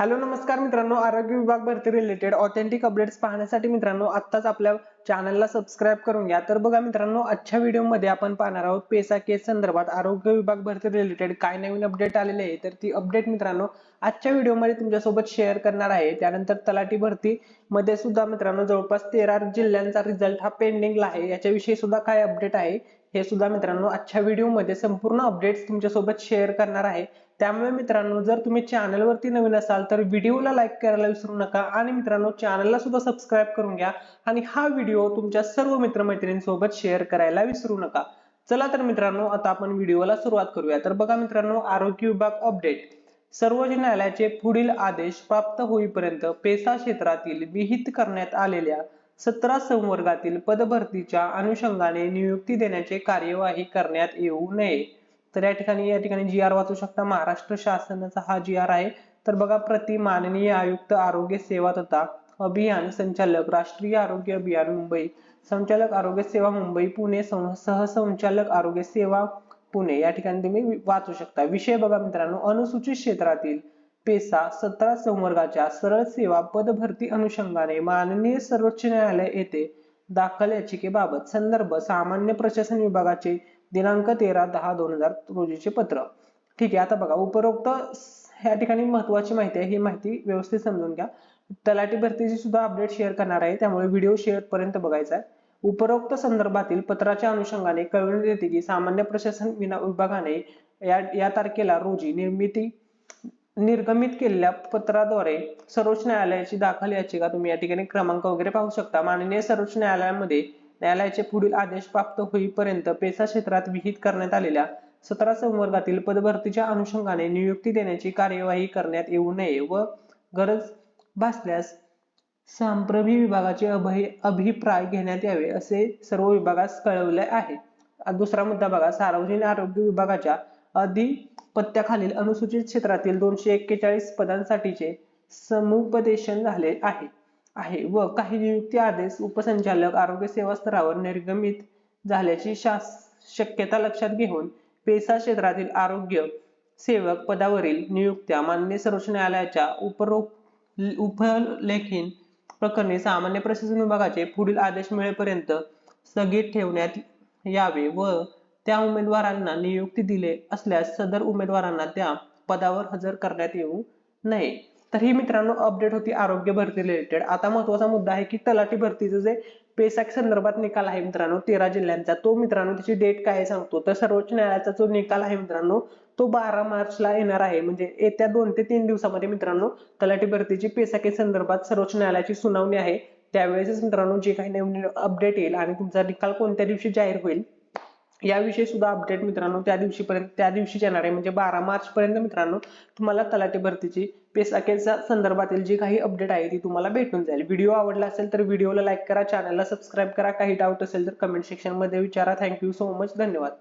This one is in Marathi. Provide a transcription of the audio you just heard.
हॅलो नमस्कार मित्रांनो. आरोग्य विभाग भरती रिलेटेड ऑथेंटिक अपडेट्स पाहण्यासाठी मित्रांनो आत्ताच आपल्या चॅनलला सबस्क्राईब करून घ्या. तर बघा मित्रांनो आजच्या व्हिडिओमध्ये आपण पाहणार आहोत पेसा केस संदर्भात आरोग्य विभाग भरती रिलेटेड काय नवीन अपडेट आलेले आहे. तर ती अपडेट मित्रांनो आजच्या व्हिडिओमध्ये तुमच्यासोबत शेअर करणार आहे. त्यानंतर तलाठी भरती मध्ये सुद्धा मित्रांनो जवळपास तेरा जिल्ह्यांचा रिझल्ट हा पेंडिंगला आहे. याच्याविषयी सुद्धा काय अपडेट आहे? हे सुद्धा मित्रांनो आजच्या व्हिडिओमध्ये संपूर्ण अपडेट्स तुमच्यासोबत शेअर करणार आहे. त्यामुळे मित्रांनो जर तुम्ही चॅनलवरती नवीन असाल तर व्हिडिओला लाईक करायला विसरू नका आणि मित्रांनो चॅनलला सुद्धा सबस्क्राईब करून घ्या आणि हा व्हिडिओ तुमच्या सर्व मित्रमैत्रिणींसोबत शेअर करायला विसरू नका. चला तर मित्रांनो आता आपण व्हिडिओला सुरुवात करूया. तर बघा मित्रांनो आरोग्य विभाग अपडेट सर्वोच्च न्यायालयाचे पुढील आदेश प्राप्त होईपर्यंत पेसा क्षेत्रातील विहित करण्यात आलेल्या सतरा संवर्गातील पदभरतीच्या अनुषंगाने नियुक्ती देण्याचे कार्यवाही करण्यात येऊ नये. तर या ठिकाणी या ठिकाणी जी आर वाचू शकता. महाराष्ट्र शासनाचा हा जी आर आहे. तर बघा प्रति माननीय आयुक्त आरोग्य सेवा तथा अभियान संचालक राष्ट्रीय आरोग्य अभियान मुंबई. संचालक आरोग्य सेवा मुंबई पुणे सहसंचालक आरोग्य सेवा पुणे. या ठिकाणी तुम्ही वाचू शकता. विषय बघा मित्रांनो. अनुसूचित क्षेत्रातील पेसा सतरा संवर्गाच्या सरळ सेवा पदभरती अनुषंगाने माननीय सर्वोच्च न्यायालय येथे दाखल याचिकेबाबत संदर्भ सामान्य प्रशासन विभागाचे दिनांक तेरा दहा दोन हजार रोजीचे पत्र. ठीक आहे आता बघा उपरोक्त ह्या ठिकाणी महत्वाची माहिती आहे ही माहिती व्यवस्थित समजून घ्या. तलाठी भरतीची सुद्धा अपडेट शेअर करणार आहे त्यामुळे व्हिडिओ शेअर पर्यंत बघायचा आहे. उपरोक्त संदर्भातील पत्राच्या अनुषंगाने कळविण्यात येते की सामान्य प्रशासन विभागाने या या तारखेला रोजी निर्मिती निर्गमित केलेल्या पत्राद्वारे सर्वोच्च न्यायालयाची दाखल याचिका तुम्ही या ठिकाणी क्रमांक वगैरे पाहू शकता. माननीय सर्वोच्च न्यायालयामध्ये न्यायालयाचे पुढील आदेश प्राप्त होईपर्यंत पेसा क्षेत्रात विहित करण्यात आलेल्या सतरा संवर्गातील पदभरतीच्या अनुषंगाने नियुक्ती देण्याची कार्यवाही करण्यात येऊ नये व गरज भासल्यास सांप्रभी विभागाचे अभिप्राय घेण्यात यावे असे सर्व विभागास कळवले आहे. दुसरा मुद्दा बघा. सार्वजनिक आरोग्य विभागाच्या अधि पत्त्याखालील अनुसूचित क्षेत्रातील दोनशे एक्केचाळीस पदांसाठीचे समुपदेशन झाले आहे. आहे व काही नियुक्ती आदेश उपसंचालक आरोग्य सेवा स्तरावर निर्गमित झाल्याची शक्यता लक्षात घेऊन पेसा क्षेत्रातील आरोग्य सेवक पदावरील नियुक्त्या मान्य सर्वोच्च न्यायालयाच्या उपरोक्त उपलेखीन प्रकरणी सामान्य प्रशासन विभागाचे पुढील आदेश मिळेपर्यंत स्थगित ठेवण्यात यावे व त्या उमेदवारांना नियुक्ती दिले असल्यास सदर उमेदवारांना त्या पदावर हजर करण्यात येऊ नये. तर ही मित्रांनो अपडेट होती आरोग्य भरती रिलेटेड आता महत्त्वाचा मुद्दा आहे की तलाठी भरतीचं जे पेसॅक संदर्भात निकाल आहे मित्रांनो तेरा जिल्ह्यांचा तो मित्रांनो त्याची डेट काय सांगतो. तर सर्वोच्च न्यायालयाचा जो निकाल आहे मित्रांनो तो बारा मार्चला येणार आहे. म्हणजे येत्या दोन ते तीन दिवसामध्ये मित्रांनो तलाठी भरतीची पेसाके संदर्भात सर्वोच्च न्यायालयाची सुनावणी आहे. त्यावेळेस मित्रांनो जे काही नवीन अपडेट येईल आणि तुमचा निकाल कोणत्या दिवशी जाहीर होईल याविषयी सुद्धा अपडेट मित्रांनो त्या दिवशीपर्यंत त्या दिवशीच येणार आहे. म्हणजे बारा मार्च पर्यंत मित्रांनो तुम्हाला तलाठी भरतीची पेसाकेच्या संदर्भातील जी काही अपडेट आहे ती तुम्हाला भेटून जाईल. व्हिडिओ आवडला असेल तर व्हिडिओला लाईक करा चॅनलला सबस्क्राईब करा. काही डाऊट असेल तर कमेंट सेक्शनमध्ये विचारा. थँक्यू सो मच धन्यवाद.